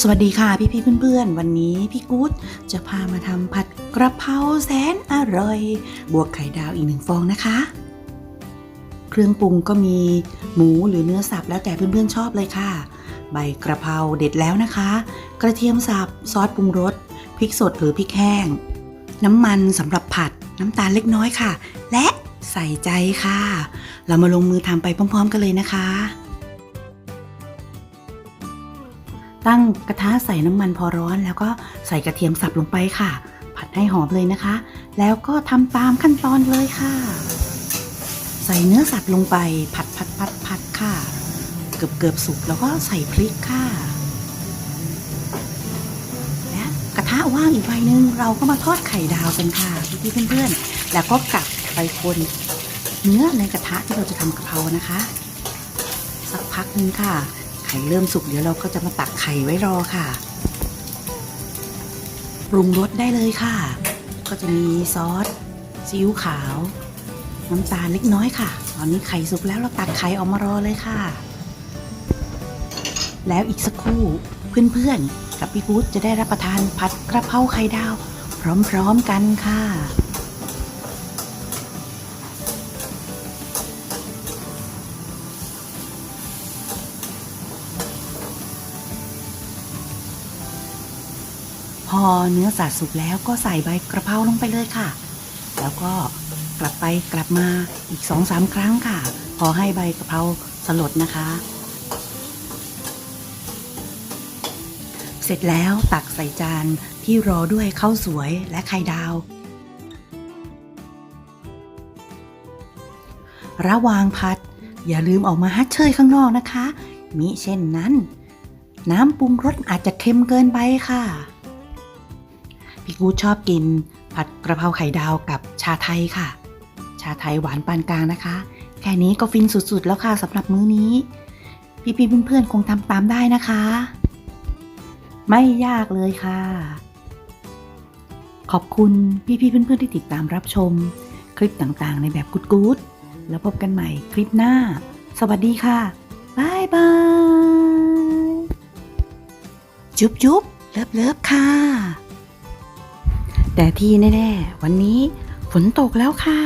สวัสดีค่ะพี่พี่ๆเพื่อนๆ วันนี้พี่กู๊ดจะพามาทำผัดกระเพราแสนอร่อย บวกไข่ดาวอีกหนึ่งฟองนะคะ เครื่องปรุงก็มีหมูหรือเนื้อสับแล้วแต่เพื่อนๆชอบเลยค่ะ ใบกระเพราเด็ดแล้วนะคะ กระเทียมสับซอสปรุงรสพริกสดหรือพริกแห้ง น้ำมันสำหรับผัดน้ำตาลเล็กน้อยค่ะ และใส่ใจค่ะ เรามาลงมือทำไปพร้อม ๆ กันเลยนะคะ ตั้งกระทะใส่น้ำมันพอร้อน แล้วก็ใส่กระเทียมสับลงไปค่ะ ผัดให้หอมเลยนะคะ แล้วก็ทำตามขั้นตอนเลยค่ะ ใส่เนื้อสัตว์ลงไปผัดผัดผัดผัดค่ะ เกือบเกือบสุกแล้วก็ใส่พริกค่ะและกระทะว่างอีกใบหนึ่งเราก็มาทอดไข่ดาวกันค่ะพี่เพื่อนๆ แล้วก็กลับไปคนเนื้อในกระทะที่เราจะทำกะเพรานะคะ สักพักนึงค่ะ ข่เริ่มสุกเดี๋ยวเราก็จะมาตักไข่ไว้รอค่ะ ปรุงรสได้เลยค่ะ ก็จะมีซอสซีอิ๊วขาว น้ำตาลเล็กน้อยค่ะ ตอนนี้ไข่สุกแล้วเราตักไข่ออกมารอเลยค่ะ แล้วอีกสักครู่เพื่อนๆกับพี่กู๊ดจะได้รับประทานผัดกระเพราไข่ดาว พร้อมๆกันค่ะ พอเนื้อสัตว์สุกแล้วก็ใส่ใบกระเพราลงไปเลยค่ะ แล้วก็กลับไปกลับมาอีกสองสามครั้งค่ะ พอให้ใบกระเพราสลดนะคะ เสร็จแล้วตักใส่จานที่รอด้วยข้าวสวยและไข่ดาว ระวางพัด อย่าลืมออกมาฮัดเชยข้างนอกนะคะ มิเช่นนั้น น้ำปรุงรสอาจจะเค็มเกินไปค่ะ พี่กูดชอบกิน ผัดกระเพราไข่ดาวกับชาไทยค่ะ ชาไทยหวานปานกลางนะคะ แค่นี้ก็ฟินสุดๆ แล้วค่ะสำหรับมื้อนี้ พี่ๆเพื่อนๆคงทำตามได้นะคะ ไม่ยากเลยค่ะ ขอบคุณพี่ๆเพื่อนๆที่ติดตามรับชม คลิปต่างๆ ในแบบกู๊ดๆแล้วพบกันใหม่คลิปหน้า สวัสดีค่ะบายบายจุ๊บจุ๊บเลิฟเลิฟค่ะ แต่ที่แน่ๆวันนี้ฝนตกแล้วค่ะ